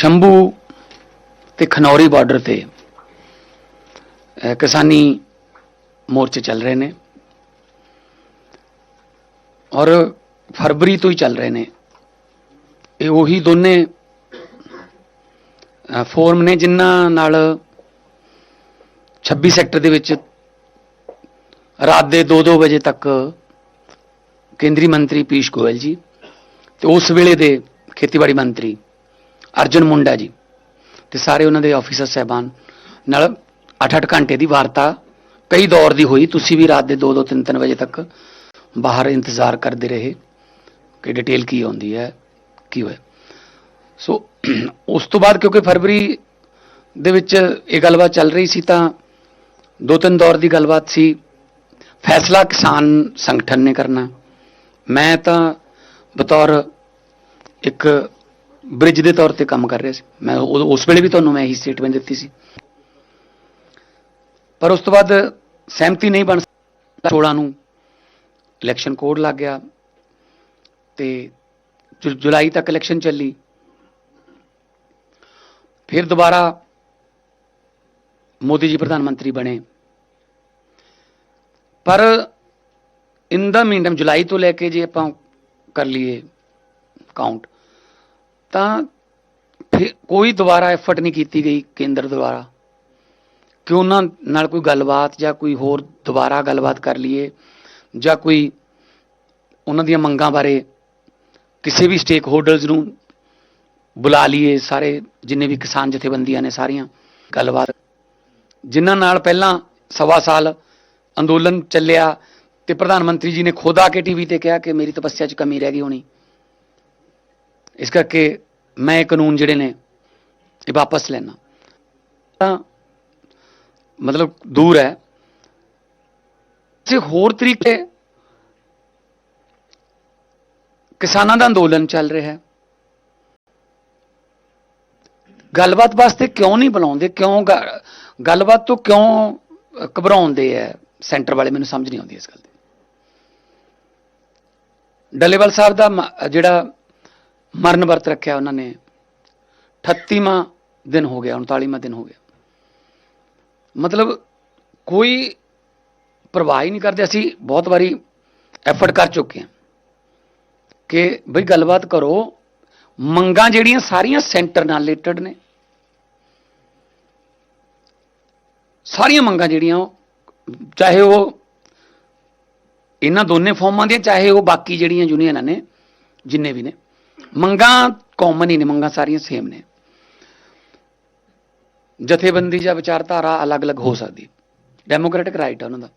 ਸ਼ੰਭੂ ਤੇ ਖਨੌਰੀ ਬਾਰਡਰ ਤੇ ਕਿਸਾਨੀ ਮੋਰਚੇ ਚੱਲ ਰਹੇ ਨੇ। ਔਰ ਫਰਵਰੀ ਤੋਂ ਹੀ ਚੱਲ ਰਹੇ ਨੇ। ਇਹ ਉਹੀ ਦੋਨੇ ਫੋਰਮ ਨੇ ਜਿਨ੍ਹਾਂ ਨਾਲ 26 ਸੈਕਟਰ ਦੇ ਵਿੱਚ ਰਾਤ ਦੇ 2-2 ਵਜੇ ਤੱਕ ਕੇਂਦਰੀ ਮੰਤਰੀ ਪੀਸ਼ ਗੋਇਲ ਜੀ ਤੇ ਉਸ ਵੇਲੇ ਦੇ ਖੇਤੀਬਾੜੀ ਮੰਤਰੀ ਅਰਜਨ ਮੁੰਡਾ ਜੀ। ਤੇ ਸਾਰੇ ਉਹਨਾਂ ਦੇ ਆਫੀਸਰ ਸਹਿਬਾਨ। ਨਾਲ 8-8 ਘੰਟੇ ਦੀ ਵਾਰਤਾ ਕਈ ਦੌਰ ਦੀ ਹੋਈ। ਤੁਸੀਂ ਵੀ ਰਾਤ ਦੇ 2-2 3-3 ਵਜੇ ਤੱਕ ਬਾਹਰ ਇੰਤਜ਼ਾਰ ਕਰਦੇ ਰਹੇ। ਕਿ ਡਿਟੇਲ ਕੀ ਆਉਂਦੀ ਹੈ, ਕੀ ਹੋਇਆ। ਸੋ ਉਸ ਤੋਂ ਬਾਅਦ ਕਿਉਂਕਿ ਫਰਵਰੀ ਦੇ ਵਿੱਚ ਇਹ ਗੱਲਬਾਤ ਚੱਲ ਰਹੀ ਸੀ, ਤਾਂ ਦੋ ਤਿੰਨ ਦੌਰ ਦੀ ਗੱਲਬਾਤ ਸੀ। ਫੈਸਲਾ ਕਿਸਾਨ ਸੰਗਠਨ ਨੇ ਕਰਨਾ। ਮੈਂ ਤਾਂ ਬਤੌਰ ਇੱਕ ਬ੍ਰਿਜ ਦੇ ਤੌਰ ਤੇ ਕੰਮ ਕਰ ਰਿਹਾ ਸੀ। ਮੈਂ ਉਦੋਂ- ਉਸ ਵੇਲੇ ਵੀ ਤੁਹਾਨੂੰ ਮੈਂ ਇਹੀ ਸਟੇਟਮੈਂਟ ਦਿੱਤੀ ਸੀ। ਪਰ ਉਸ ਤੋਂ ਬਾਅਦ ਸਹਿਮਤੀ ਨਹੀਂ ਬਣ 16 ਨੂੰ ਇਲੈਕਸ਼ਨ ਕੋਡ ਲੱਗ ਗਿਆ ਤੇ ਜੁਲਾਈ ਤੱਕ ਇਲੈਕਸ਼ਨ ਚੱਲੀ। ਫਿਰ ਦੁਬਾਰਾ ਮੋਦੀ ਜੀ ਪ੍ਰਧਾਨ ਮੰਤਰੀ ਬਣੇ। ਪਰ ਇਨ ਦਾ ਮੀਨਟਮ ਜੁਲਾਈ ਤੋਂ ਲੈ ਕੇ ਜੇ ਆਪਾਂ ਕਰ ਲਈਏ ਕਾਊਂਟ ਤਾਂ ਫਿਰ ਕੋਈ ਦੁਬਾਰਾ ਐਫਰਟ ਨਹੀਂ ਕੀਤੀ ਗਈ ਕੇਂਦਰ ਦੁਆਰਾ। ਕਿ ਉਹਨਾਂ ਨਾਲ ਕੋਈ ਗੱਲਬਾਤ ਜਾਂ ਕੋਈ ਹੋਰ ਦੁਬਾਰਾ ਗੱਲਬਾਤ ਕਰ ਲਈਏ ਜਾਂ ਕੋਈ ਉਹਨਾਂ ਦੀਆਂ ਮੰਗਾਂ ਬਾਰੇ ਕਿਸੇ ਵੀ ਸਟੇਕ ਹੋਲਡਰਸ ਨੂੰ ਬੁਲਾ ਲਈਏ, ਸਾਰੇ ਜਿੰਨੇ ਵੀ ਕਿਸਾਨ ਜਥੇਬੰਦੀਆਂ ਨੇ ਸਾਰੀਆਂ ਗੱਲਬਾਤ। ਜਿਨ੍ਹਾਂ ਨਾਲ ਪਹਿਲਾਂ ਸਵਾ ਸਾਲ ਅੰਦੋਲਨ ਚੱਲਿਆ ਤੇ ਪ੍ਰਧਾਨ ਮੰਤਰੀ ਜੀ ਨੇ ਖੁਦ ਆ ਕੇ ਟੀਵੀ ਤੇ ਕਿਹਾ ਕਿ ਮੇਰੀ ਤਪੱਸਿਆ 'ਚ ਕਮੀ ਰਹਿ ਗਈ ਹੋਣੀ। ਇਸ ਕਰਕੇ ਮੈਂ ਇਹ ਕਾਨੂੰਨ ਜਿਹੜੇ ਨੇ ਇਹ ਵਾਪਸ ਲੈਣਾ ਤਾਂ ਮਤਲਬ ਦੂਰ ਹੈ। ਜੇ ਹੋਰ ਤਰੀਕੇ ਕਿਸਾਨਾਂ ਦਾ ਅੰਦੋਲਨ ਚੱਲ ਰਿਹਾ ਹੈ। ਗੱਲਬਾਤ ਵਾਸਤੇ ਕਿਉਂ ਨਹੀਂ ਬੁਲਾਉਂਦੇ? ਕਿਉਂ ਗੱਲਬਾਤ ਤੋਂ ਕਿਉਂ ਘਬਰਾਉਂਦੇ ਐ ਸੈਂਟਰ ਵਾਲੇ ਮੈਨੂੰ ਸਮਝ ਨਹੀਂ ਆਉਂਦੀ ਇਸ ਗੱਲ ਦੀ। ਡੱਲੇਵਾਲ ਸਾਹਿਬ ਦਾ ਮ- ਜਿਹੜਾ ਮਰਨ ਵਰਤ ਰੱਖਿਆ ਉਹਨਾਂ ਨੇ। 38ਵਾਂ ਦਿਨ ਹੋ ਗਿਆ 39ਵਾਂ ਦਿਨ ਹੋ ਗਿਆ। ਮਤਲਬ ਕੋਈ ਪਰਵਾਹ ਹੀ ਨਹੀਂ ਕਰਦੇ, ਅਸੀਂ ਬਹੁਤ ਵਾਰੀ ਐਫਰਟ ਕਰ ਚੁੱਕੇ ਹਾਂ ਕਿ ਬਈ ਗੱਲਬਾਤ ਕਰੋ, ਮੰਗਾਂ ਜਿਹੜੀਆਂ ਸਾਰੀਆਂ ਸੈਂਟਰ ਨਾਲ ਰਿਲੇਟਡ ਨੇ। ਸਾਰੀਆਂ ਮੰਗਾਂ ਜਿਹੜੀਆਂ ਉਹ, ਚਾਹੇ ਉਹ ਇਹਨਾਂ ਦੋਨੇ ਫਾਰਮਾਂ ਦੀਆਂ, ਚਾਹੇ ਉਹ ਬਾਕੀ ਜਿਹੜੀਆਂ ਯੂਨੀਅਨਾਂ ਨੇ, ਜਿੰਨੇ ਵੀ ਨੇ। ਮੰਗਾਂ ਕਾਮਨ ਹੀ ਨੇ, ਮੰਗਾਂ ਸਾਰੀਆਂ ਸੇਮ ਨੇ। ਜਥੇਬੰਦੀ ਜਾਂ ਵਿਚਾਰਧਾਰਾ ਅਲੱਗ-ਅਲੱਗ ਹੋ ਸਕਦੀ। ਡੈਮੋਕ੍ਰੈਟਿਕ ਰਾਈਟ ਹੈ ਉਹਨਾਂ ਦਾ।